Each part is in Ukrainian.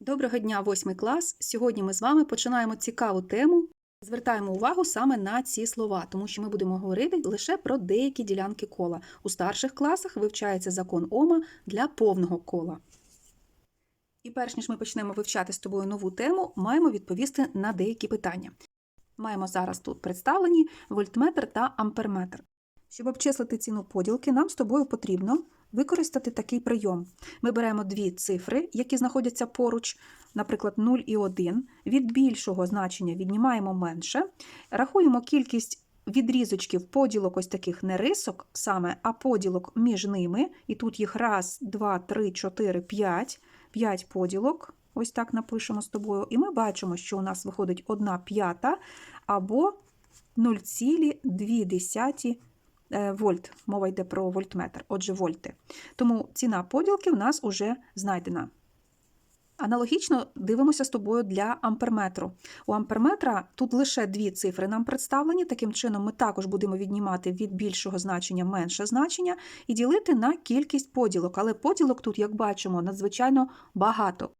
Доброго дня, восьмий клас. Сьогодні ми з вами починаємо цікаву тему. Звертаємо увагу саме на ці слова, тому що ми будемо говорити лише про деякі ділянки кола. У старших класах вивчається закон Ома для повного кола. І перш ніж ми почнемо вивчати з тобою нову тему, маємо відповісти на деякі питання. Маємо зараз тут представлені вольтметр та амперметр. Щоб обчислити ціну поділки, нам з тобою потрібно використати такий прийом. Ми беремо дві цифри, які знаходяться поруч, наприклад, 0 і 1. Від більшого значення віднімаємо менше, рахуємо кількість відрізочків поділок ось таких не рисок саме, а поділок між ними. І тут їх раз, два, три, чотири, п'ять. 5 поділок. Ось так напишемо з тобою. І ми бачимо, що у нас виходить 1 п'ята або 0,2 е, вольт. Мова йде про вольтметр, отже, вольти. Тому ціна поділки в нас вже знайдена. Аналогічно дивимося з тобою для амперметру. У амперметра тут лише дві цифри нам представлені. Таким чином, ми також будемо віднімати від більшого значення менше значення і ділити на кількість поділок. Але поділок тут, як бачимо, надзвичайно багато.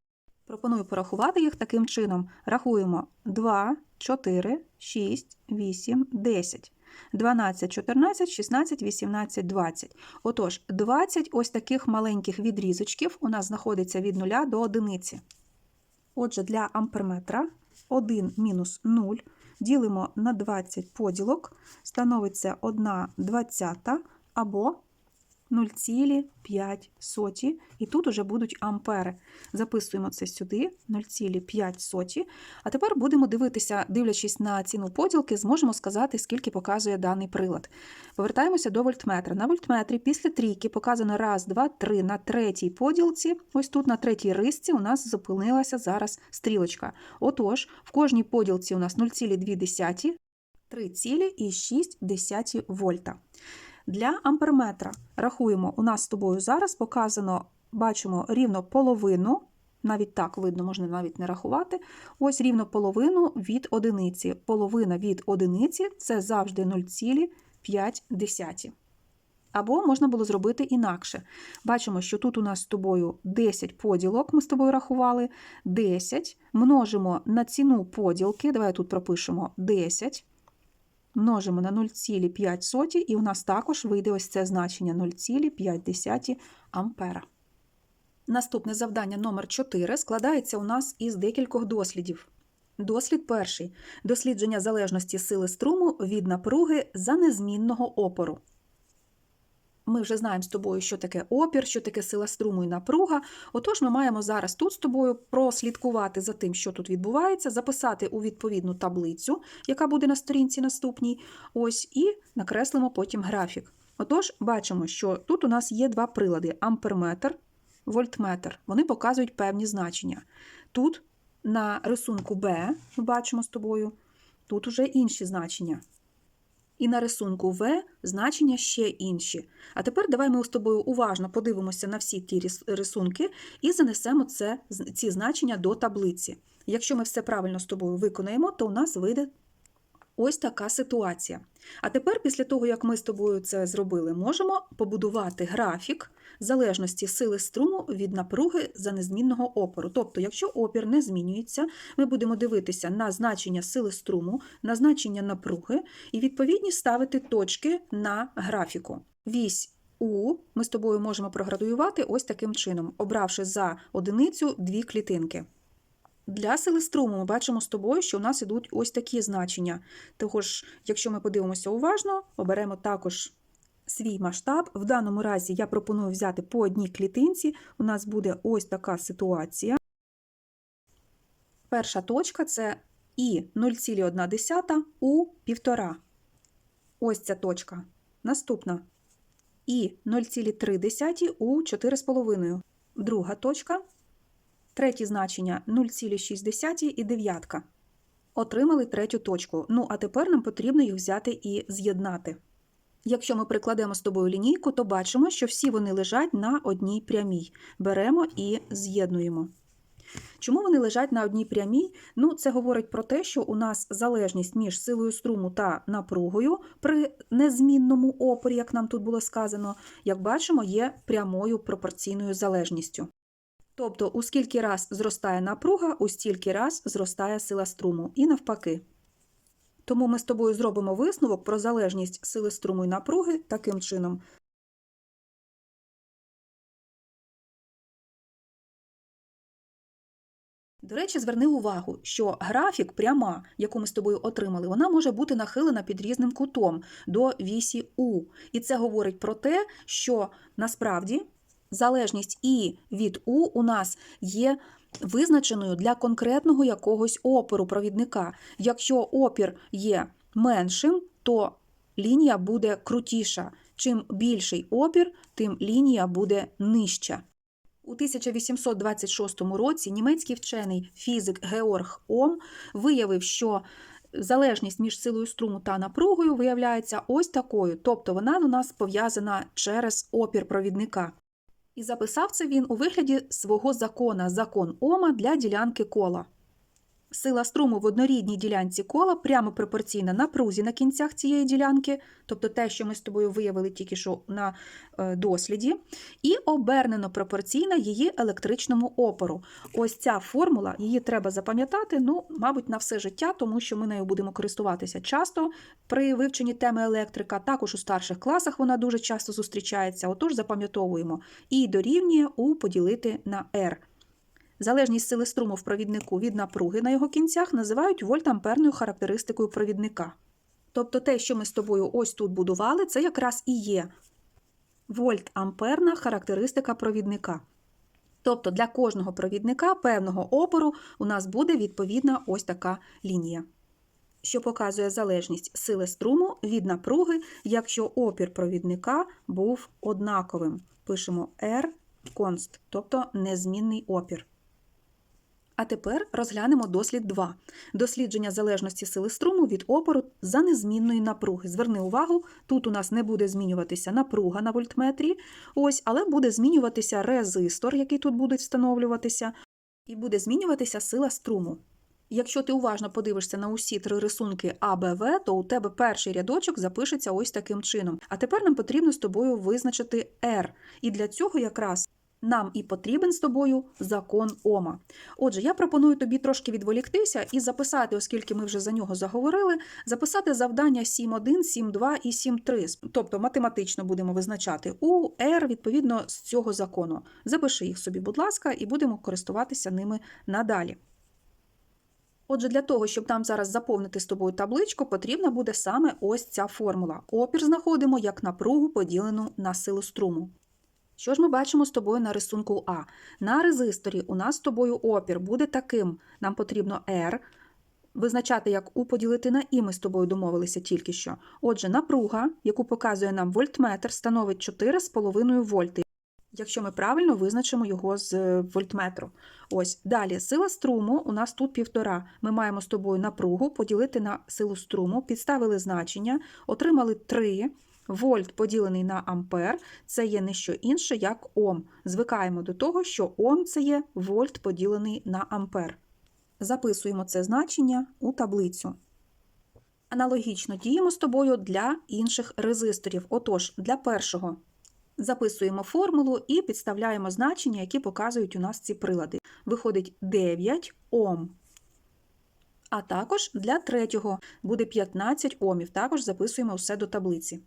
Пропоную порахувати їх таким чином. Рахуємо 2, 4, 6, 8, 10. 12, 14, 16, 18, 20. Отож, 20 ось таких маленьких відрізочків у нас знаходиться від 0 до 1. Отже, для амперметра 1 мінус 0 ділимо на 20 поділок, становиться 1 двадцята або 0,5. І тут уже будуть ампери. Записуємо це сюди 0,5. А тепер будемо дивитися, дивлячись на ціну поділки, зможемо сказати, скільки показує даний прилад. Повертаємося до вольтметра. На вольтметрі після трійки показано 1, 2, 3 на третій поділці. Ось тут на третій рисці у нас зупинилася зараз стрілочка. Отож, в кожній поділці у нас 0,2, 3,6 вольта. Для амперметра рахуємо, у нас з тобою зараз показано, бачимо рівно половину, навіть так видно, можна навіть не рахувати. Ось рівно половину від одиниці. Половина від одиниці це завжди 0,5. Або можна було зробити інакше. Бачимо, що тут у нас з тобою 10 поділок, ми з тобою рахували. 10 множимо на ціну поділки, давай тут пропишемо 10 множимо на 0,5 і у нас також вийде ось це значення 0,5 ампера. Наступне завдання номер 4 складається у нас із декількох дослідів. Дослід перший дослідження залежності сили струму від напруги за незмінного опору. Ми вже знаємо з тобою, що таке опір, що таке сила струму і напруга. Отож, ми маємо зараз тут з тобою прослідкувати за тим, що тут відбувається, записати у відповідну таблицю, яка буде на сторінці наступній. Ось, і накреслимо потім графік. Отож, бачимо, що тут у нас є два прилади: амперметр, вольтметр. Вони показують певні значення. Тут на рисунку Б ми бачимо з тобою, тут уже інші значення. І на рисунку В значення ще інші. А тепер давай ми з тобою уважно подивимося на всі ті рисунки і занесемо це, ці значення до таблиці. Якщо ми все правильно з тобою виконаємо, то у нас вийде ось така ситуація. А тепер, після того, як ми з тобою це зробили, можемо побудувати графік залежності сили струму від напруги за незмінного опору. Тобто, якщо опір не змінюється, ми будемо дивитися на значення сили струму, на значення напруги і відповідні ставити точки на графіку. Вісь У ми з тобою можемо проградуювати ось таким чином, обравши за одиницю дві клітинки. Для сили струму ми бачимо з тобою, що у нас ідуть ось такі значення. Тож, якщо ми подивимося уважно, оберемо також свій масштаб. В даному разі я пропоную взяти по одній клітинці. У нас буде ось така ситуація. Перша точка це І 0,1 у 1,5. Ось ця точка. Наступна І 0,3 у 4,5. Друга точка. Третє значення 0,6 і дев'ятка. Отримали третю точку. Ну, а тепер нам потрібно їх взяти і з'єднати. Якщо ми прикладемо з тобою лінійку, то бачимо, що всі вони лежать на одній прямій. Беремо і з'єднуємо. Чому вони лежать на одній прямій? Ну, це говорить про те, що у нас залежність між силою струму та напругою при незмінному опорі, як нам тут було сказано, як бачимо, є прямою пропорційною залежністю. Тобто, у скільки раз зростає напруга, у стільки раз зростає сила струму. І навпаки. Тому ми з тобою зробимо висновок про залежність сили струму і напруги таким чином. До речі, зверни увагу, що графік пряма, яку ми з тобою отримали, вона може бути нахилена під різним кутом до вісі У. І це говорить про те, що насправді залежність І від У у нас є визначеною для конкретного якогось опору провідника. Якщо опір є меншим, то лінія буде крутіша. Чим більший опір, тим лінія буде нижча. У 1826 році німецький вчений фізик Георг Ом виявив, що залежність між силою струму та напругою виявляється ось такою, тобто вона у нас пов'язана через опір провідника. І записав це він у вигляді свого закона закон Ома для ділянки кола. Сила струму в однорідній ділянці кола прямо пропорційна напрузі на кінцях цієї ділянки, тобто те, що ми з тобою виявили тільки що на е, досліді, і обернено пропорційна її електричному опору. Ось ця формула, її треба запам'ятати, ну, мабуть, на все життя, тому що ми нею будемо користуватися часто при вивченні теми електрика. Також у старших класах вона дуже часто зустрічається. Отож, запам'ятовуємо і дорівнює у поділити на R. Залежність сили струму в провіднику від напруги на його кінцях називають вольтамперною характеристикою провідника. Тобто те, що ми з тобою ось тут будували, це якраз і є вольт-амперна характеристика провідника. Тобто для кожного провідника певного опору у нас буде відповідна ось така лінія, що показує залежність сили струму від напруги, якщо опір провідника був однаковим. Пишемо R const, тобто незмінний опір. А тепер розглянемо дослід 2. Дослідження залежності сили струму від опору за незмінної напруги. Зверни увагу, тут у нас не буде змінюватися напруга на вольтметрі, ось, але буде змінюватися резистор, який тут буде встановлюватися, і буде змінюватися сила струму. Якщо ти уважно подивишся на усі три рисунки А, Б, В, то у тебе перший рядочок запишеться ось таким чином. А тепер нам потрібно з тобою визначити R. І для цього якраз нам і потрібен з тобою закон Ома. Отже, я пропоную тобі трошки відволіктися і записати, оскільки ми вже за нього заговорили, записати завдання 7.1, 7.2 і 7.3. Тобто математично будемо визначати у R відповідно з цього закону. Запиши їх собі, будь ласка, і будемо користуватися ними надалі. Отже, для того, щоб нам зараз заповнити з тобою табличку, потрібна буде саме ось ця формула. Опір знаходимо як напругу, поділену на силу струму. Що ж ми бачимо з тобою на рисунку А? На резисторі у нас з тобою опір буде таким. Нам потрібно R. Визначати, як У поділити на І ми з тобою домовилися тільки що. Отже, напруга, яку показує нам вольтметр, становить 4,5 вольти. Якщо ми правильно визначимо його з е, вольтметру. Ось далі сила струму у нас тут півтора. Ми маємо з тобою напругу поділити на силу струму, підставили значення, отримали 3. Вольт поділений на ампер це є не що інше, як Ом. Звикаємо до того, що Ом це є вольт поділений на ампер. Записуємо це значення у таблицю. Аналогічно діємо з тобою для інших резисторів. Отож, для першого записуємо формулу і підставляємо значення, які показують у нас ці прилади. Виходить 9 Ом. А також для третього буде 15 Омів. Також записуємо все до таблиці.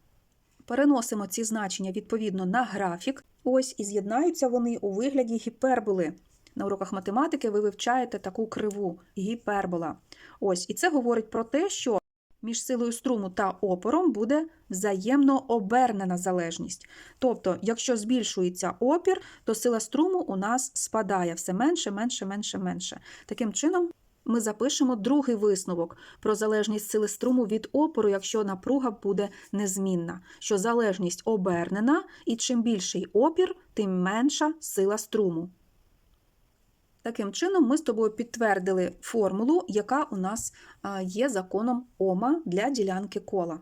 Переносимо ці значення відповідно на графік. Ось і з'єднаються вони у вигляді гіперболи. На уроках математики ви вивчаєте таку криву гіпербола. Ось, і це говорить про те, що між силою струму та опором буде взаємно обернена залежність. Тобто, якщо збільшується опір, то сила струму у нас спадає все менше, менше, менше, менше. Таким чином, ми запишемо другий висновок про залежність сили струму від опору, якщо напруга буде незмінна, що залежність обернена, і чим більший опір, тим менша сила струму. Таким чином, ми з тобою підтвердили формулу, яка у нас є законом Ома для ділянки кола.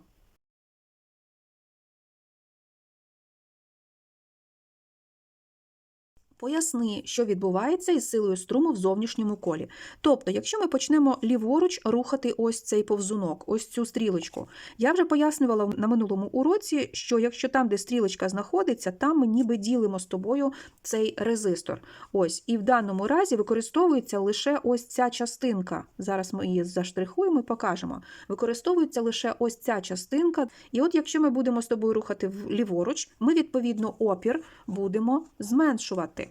Поясни, що відбувається із силою струму в зовнішньому колі. Тобто, якщо ми почнемо ліворуч рухати ось цей повзунок, ось цю стрілочку. Я вже пояснювала на минулому уроці, що якщо там, де стрілочка знаходиться, там ми ніби ділимо з тобою цей резистор. Ось, і в даному разі використовується лише ось ця частинка. Зараз ми її заштрихуємо і покажемо. Використовується лише ось ця частинка. І от якщо ми будемо з тобою рухати ліворуч, ми відповідно опір будемо зменшувати.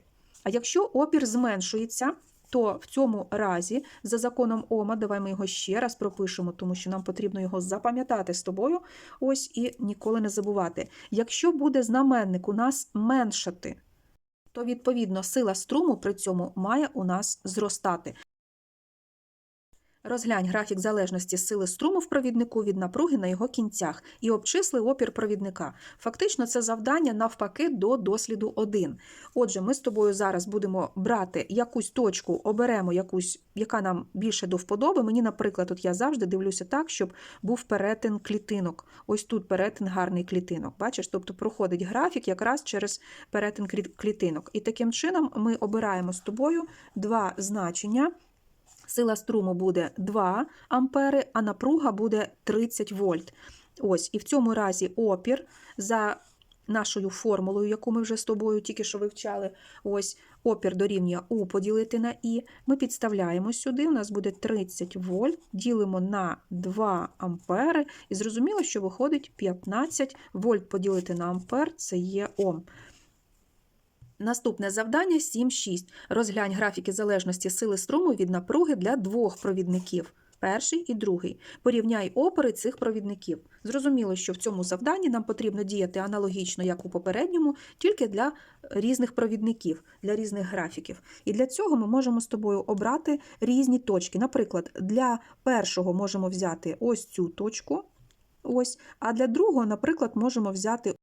А якщо опір зменшується, то в цьому разі, за законом Ома, давай ми його ще раз пропишемо, тому що нам потрібно його запам'ятати з тобою, ось і ніколи не забувати. Якщо буде знаменник у нас меншати, то відповідно сила струму при цьому має у нас зростати. Розглянь графік залежності сили струму в провіднику від напруги на його кінцях і обчисли опір провідника. Фактично, це завдання навпаки до досліду 1. Отже, ми з тобою зараз будемо брати якусь точку, оберемо якусь, яка нам більше до вподоби. Мені, наприклад, от я завжди дивлюся так, щоб був перетин клітинок. Ось тут перетин гарний клітинок. Бачиш, тобто проходить графік якраз через перетин клітинок. І таким чином ми обираємо з тобою два значення. Сила струму буде 2 ампери, а напруга буде 30 вольт. Ось, і в цьому разі опір за нашою формулою, яку ми вже з тобою тільки що вивчали, ось опір дорівнює У поділити на І. Ми підставляємо сюди, у нас буде 30 вольт, ділимо на 2 ампери, і зрозуміло, що виходить 15 вольт поділити на ампер, це є Ом. Наступне завдання 7.6. Розглянь графіки залежності сили струму від напруги для двох провідників. Перший і другий. Порівняй опори цих провідників. Зрозуміло, що в цьому завданні нам потрібно діяти аналогічно, як у попередньому, тільки для різних провідників, для різних графіків. І для цього ми можемо з тобою обрати різні точки. Наприклад, для першого можемо взяти ось цю точку, ось, а для другого, наприклад, можемо взяти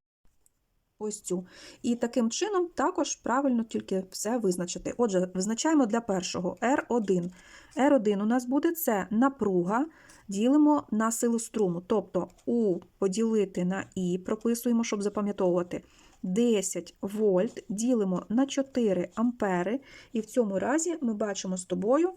ось цю. І таким чином також правильно тільки все визначити. Отже, визначаємо для першого R1. R1 у нас буде це напруга, ділимо на силу струму. Тобто У поділити на І, прописуємо, щоб запам'ятовувати. 10 вольт ділимо на 4 ампери, і в цьому разі ми бачимо з тобою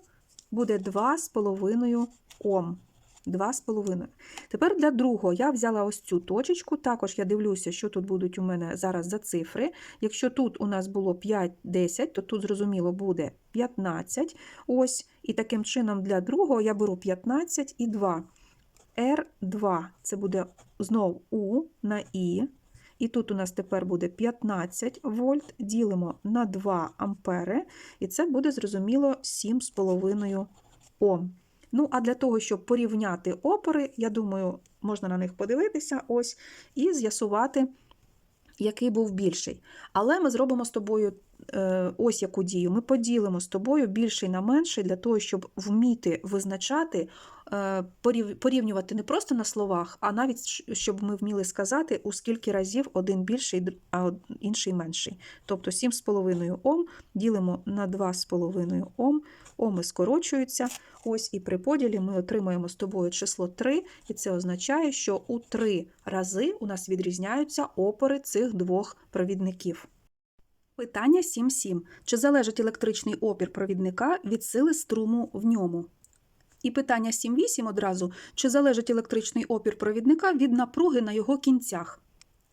буде 2,5 Ом. 2,5. Тепер для другого я взяла ось цю точечку. Також я дивлюся, що тут будуть у мене зараз за цифри. Якщо тут у нас було 5-10, то тут, зрозуміло, буде 15. Ось, і таким чином для другого я беру 15 і 2. R2 це буде знову У на І. І тут у нас тепер буде 15 вольт, ділимо на 2 ампери, і це буде, зрозуміло, 7,5 Ом. Ну, а для того, щоб порівняти опори, я думаю, можна на них подивитися ось і з'ясувати, який був більший. Але ми зробимо з тобою е, ось яку дію. Ми поділимо з тобою більший на менший для того, щоб вміти визначати, порівнювати не просто на словах, а навіть щоб ми вміли сказати, у скільки разів один більший, а інший менший. Тобто 7,5 Ом ділимо на 2,5 Ом, Оми скорочуються. Ось і при поділі ми отримаємо з тобою число 3, і це означає, що у 3 рази у нас відрізняються опори цих двох провідників. Питання 7.7. Чи залежить електричний опір провідника від сили струму в ньому? І питання 7.8 одразу. Чи залежить електричний опір провідника від напруги на його кінцях?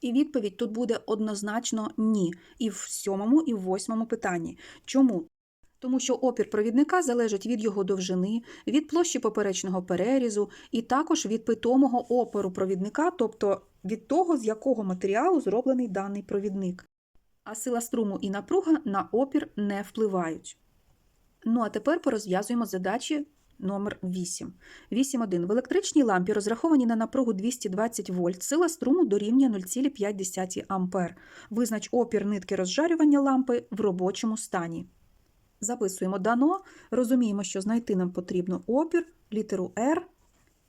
І відповідь тут буде однозначно ні. І в сьомому, і в восьмому питанні. Чому? Тому що опір провідника залежить від його довжини, від площі поперечного перерізу і також від питомого опору провідника, тобто від того, з якого матеріалу зроблений даний провідник. А сила струму і напруга на опір не впливають. Ну а тепер порозв'язуємо задачі номер 8. 8.1. В електричній лампі, розрахованій на напругу 220 вольт, сила струму дорівнює 0,5 ампер. Визнач опір нитки розжарювання лампи в робочому стані. Записуємо дано, розуміємо, що знайти нам потрібно опір, літеру R.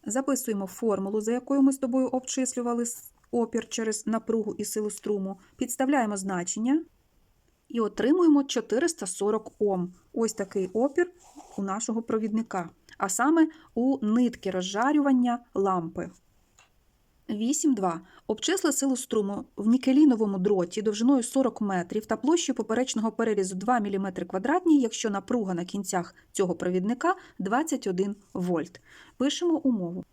Записуємо формулу, за якою ми з тобою обчислювали опір через напругу і силу струму, підставляємо значення і отримуємо 440 Ом. Ось такий опір у нашого провідника, а саме у нитки розжарювання лампи. 8.2. Обчисли силу струму в нікеліновому дроті довжиною 40 метрів та площею поперечного перерізу 2 мм квадратні, якщо напруга на кінцях цього провідника 21 вольт. Пишемо умову.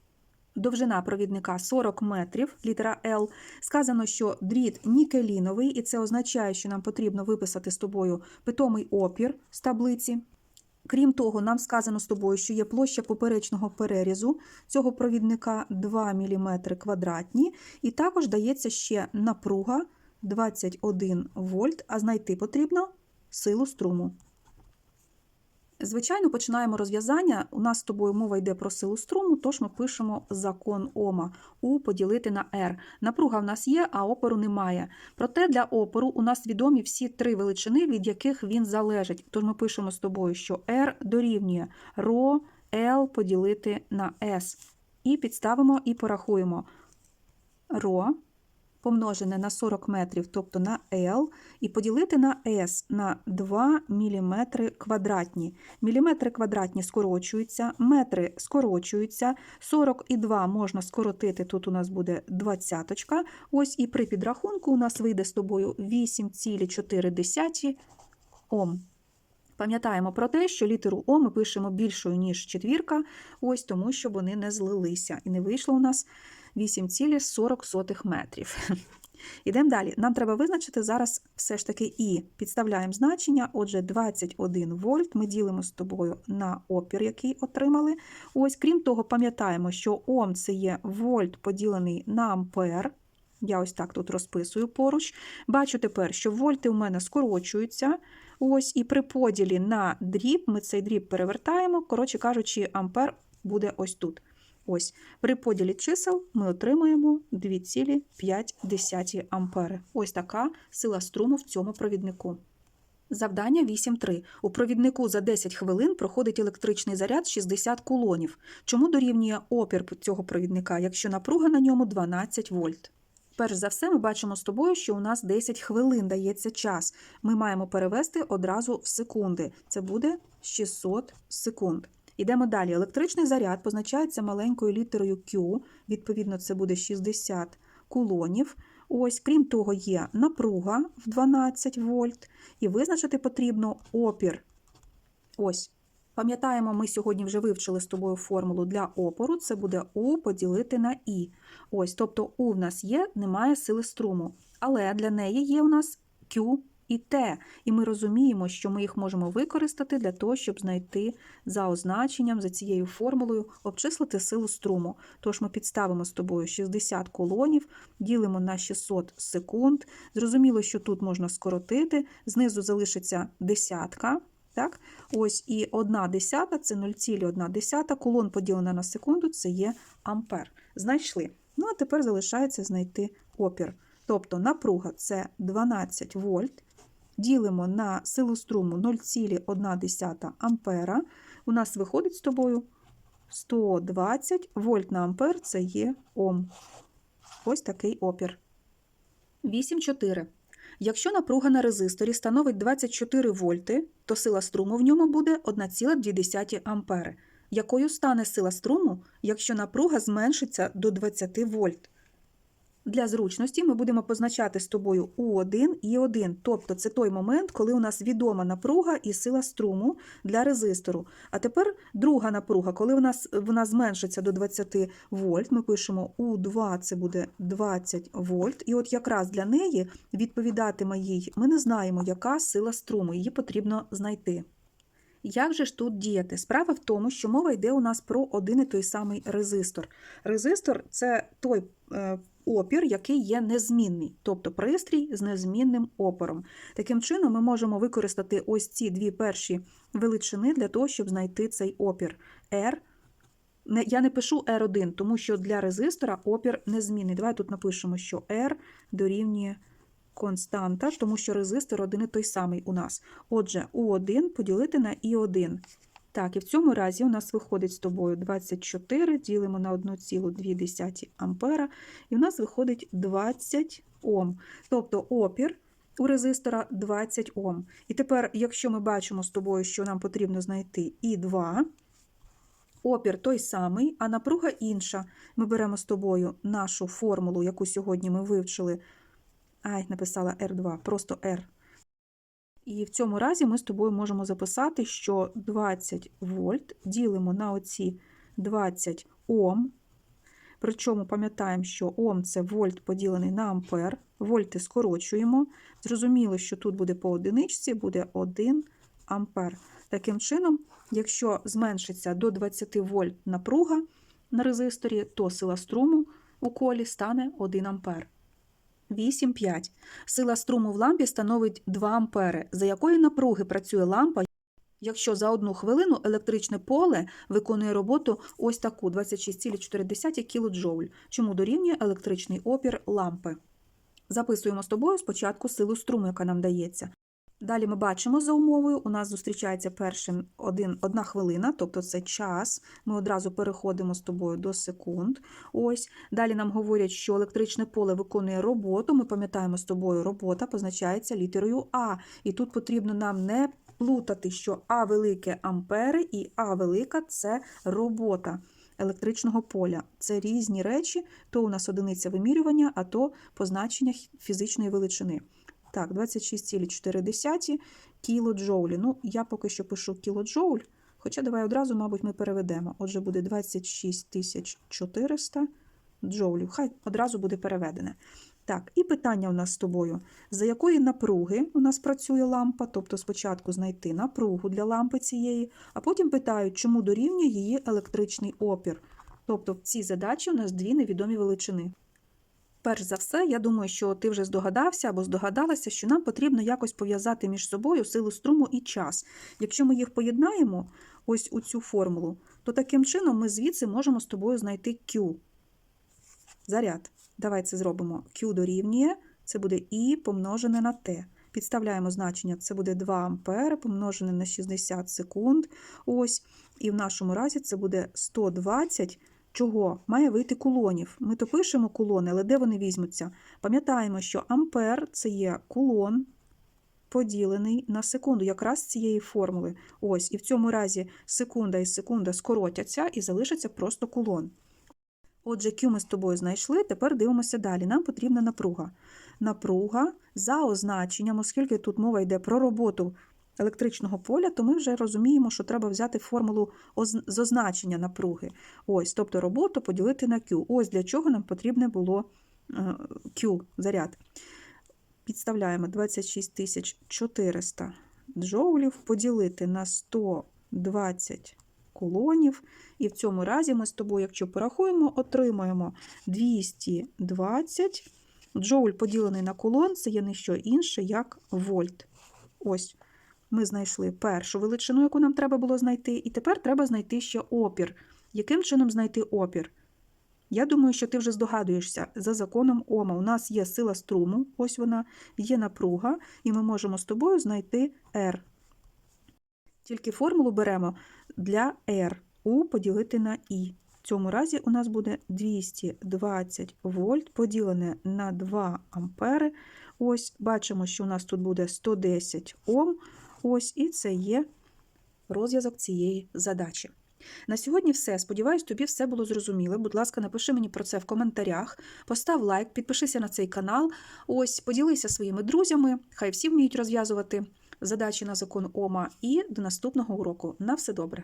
Довжина провідника 40 метрів, літера L. Сказано, що дріт нікеліновий, і це означає, що нам потрібно виписати з тобою питомий опір з таблиці. Крім того, нам сказано з тобою, що є площа поперечного перерізу цього провідника 2 мм квадратні, і також дається ще напруга 21 вольт, а знайти потрібно силу струму. Звичайно, починаємо розв'язання. У нас з тобою мова йде про силу струму, тож ми пишемо закон Ома У поділити на R. Напруга в нас є, а опору немає. Проте для опору у нас відомі всі три величини, від яких він залежить. Тож ми пишемо з тобою, що R дорівнює ρ L поділити на S. І підставимо і порахуємо ρ помножене на 40 метрів, тобто на L, і поділити на S на 2 мм квадратні. Міліметри квадратні скорочуються, метри скорочуються, 40 і 2 можна скоротити, тут у нас буде двадцяточка. Ось і при підрахунку у нас вийде з тобою 8,4 Ом. Пам'ятаємо про те, що літеру О ми пишемо більшою, ніж четвірка, ось тому, що вони не злилися. І не вийшло у нас 8,40 метрів. Ідемо далі. Нам треба визначити зараз все ж таки І. Підставляємо значення. Отже, 21 вольт ми ділимо з тобою на опір, який отримали. Ось, крім того, пам'ятаємо, що Ом це є вольт поділений на ампер. Я ось так тут розписую поруч. Бачу тепер, що вольти у мене скорочуються. Ось, І при поділі на дріб ми цей дріб перевертаємо. Коротше кажучи, ампер буде ось тут. Ось, При поділі чисел ми отримуємо 2,5 ампери. Ось така сила струму в цьому провіднику. Завдання 8.3. У провіднику за 10 хвилин проходить електричний заряд 60 кулонів. Чому дорівнює опір цього провідника, якщо напруга на ньому 12 вольт? Перш за все, ми бачимо з тобою, що у нас 10 хвилин дається час. Ми маємо перевести одразу в секунди. Це буде 600 секунд. Йдемо далі. Електричний заряд позначається маленькою літерою Q, відповідно, це буде 60 кулонів. Ось, крім того, є напруга в 12 вольт, і визначити потрібно опір. Ось. Пам'ятаємо, ми сьогодні вже вивчили з тобою формулу для опору, це буде У поділити на І. Ось, тобто У в нас є, немає сили струму. Але для неї є у нас Q і Т. І ми розуміємо, що ми їх можемо використати для того, щоб знайти за означенням, за цією формулою, обчислити силу струму. Тож ми підставимо з тобою 60 колонів, ділимо на 600 секунд. Зрозуміло, що тут можна скоротити, знизу залишиться десятка. Так? Ось і 1 десята це 0,1 колон поділена на секунду це є ампер. Знайшли. Ну, а тепер залишається знайти опір. Тобто напруга це 12 вольт. Ділимо на силу струму 0,1 ампера. У нас виходить з тобою 120 вольт на ампер це є Ом. Ось такий опір. 8,4. Якщо напруга на резисторі становить 24 вольти, то сила струму в ньому буде 1,2 ампери. Якою стане сила струму, якщо напруга зменшиться до 20 вольт? Для зручності ми будемо позначати з тобою У1 і 1, тобто це той момент, коли у нас відома напруга і сила струму для резистору. А тепер друга напруга, коли у нас, вона зменшиться до 20 вольт, ми пишемо У2 це буде 20 вольт. І от якраз для неї відповідатиме їй, ми не знаємо, яка сила струму, її потрібно знайти. Як же ж тут діяти? Справа в тому, що мова йде у нас про один і той самий резистор. Резистор це той е, опір, який є незмінний, тобто пристрій з незмінним опором. Таким чином, ми можемо використати ось ці дві перші величини для того, щоб знайти цей опір R. Я не пишу R1, тому що для резистора опір незмінний. Давай тут напишемо, що R дорівнює константа, тому що резистор один і той самий у нас. Отже, У1 поділити на І1. Так, і в цьому разі у нас виходить з тобою 24, ділимо на 1,2 ампера, і у нас виходить 20 Ом. Тобто опір у резистора 20 Ом. І тепер, якщо ми бачимо з тобою, що нам потрібно знайти І2, Опір той самий, а напруга інша. Ми беремо з тобою нашу формулу, яку сьогодні ми вивчили. Ай, написала R2, просто R. І в цьому разі ми з тобою можемо записати, що 20 вольт ділимо на оці 20 Ом. Причому пам'ятаємо, що Ом це вольт поділений на ампер. Вольти скорочуємо. Зрозуміло, що тут буде по одиничці, буде 1 ампер. Таким чином, якщо зменшиться до 20 вольт напруга на резисторі, то сила струму у колі стане 1 ампер. 8,5. Сила струму в лампі становить 2 ампери. За якої напруги працює лампа, якщо за одну хвилину електричне поле виконує роботу ось таку 26,4 кДж, чому дорівнює електричний опір лампи. Записуємо з тобою спочатку силу струму, яка нам дається. Далі ми бачимо за умовою, у нас зустрічається першим одна хвилина, тобто це час. Ми одразу переходимо з тобою до секунд. Ось. Далі нам говорять, що електричне поле виконує роботу. Ми пам'ятаємо з тобою, робота позначається літерою А. І тут потрібно нам не плутати, що А велике ампери і А велика це робота електричного поля. Це різні речі, то у нас одиниця вимірювання, а то позначення фізичної величини. Так, 26,4 кілоджоулі. Ну, я поки що пишу кілоджоуль, хоча давай одразу, мабуть, ми переведемо. Отже, буде 26400 джоулів. Хай одразу буде переведене. Так, і питання у нас з тобою. За якої напруги у нас працює лампа? Тобто спочатку знайти напругу для лампи цієї, а потім питають, чому дорівнює її електричний опір. Тобто в цій задачі у нас дві невідомі величини. Перш за все, я думаю, що ти вже здогадався або здогадалася, що нам потрібно якось пов'язати між собою силу струму і час. Якщо ми їх поєднаємо, ось у цю формулу, то таким чином ми звідси можемо з тобою знайти Q. Заряд. Давай це зробимо. Q дорівнює, це буде І помножене на Т. Підставляємо значення, це буде 2 ампери помножене на 60 секунд. Ось. І в нашому разі це буде 120 Чого? Має вийти кулонів. Ми то пишемо кулони, але де вони візьмуться? Пам'ятаємо, що ампер це є кулон, поділений на секунду, якраз цієї формули. Ось, і в цьому разі секунда і секунда скоротяться і залишиться просто кулон. Отже, Q ми з тобою знайшли, тепер дивимося далі. Нам потрібна напруга. Напруга за означенням, оскільки тут мова йде про роботу електричного поля, то ми вже розуміємо, що треба взяти формулу з означення напруги. Ось, тобто роботу поділити на Q. Ось для чого нам потрібне було е, Q заряд. Підставляємо 26400 джоулів, поділити на 120 кулонів. І в цьому разі ми з тобою, якщо порахуємо, отримаємо 220 джоуль поділений на кулон, це є не що інше, як вольт. Ось ми знайшли першу величину, яку нам треба було знайти, і тепер треба знайти ще опір. Яким чином знайти опір? Я думаю, що ти вже здогадуєшся, за законом Ома. У нас є сила струму, ось вона, є напруга, і ми можемо з тобою знайти R. Тільки формулу беремо для R, U поділити на I. В цьому разі у нас буде 220 вольт поділене на 2 ампери. Ось, бачимо, що у нас тут буде 110 Ом. Ось і це є розв'язок цієї задачі. На сьогодні все. Сподіваюсь, тобі все було зрозуміло. Будь ласка, напиши мені про це в коментарях, постав лайк, підпишися на цей канал. Ось, поділися своїми друзями, хай всі вміють розв'язувати задачі на закон Ома. І до наступного уроку. На все добре!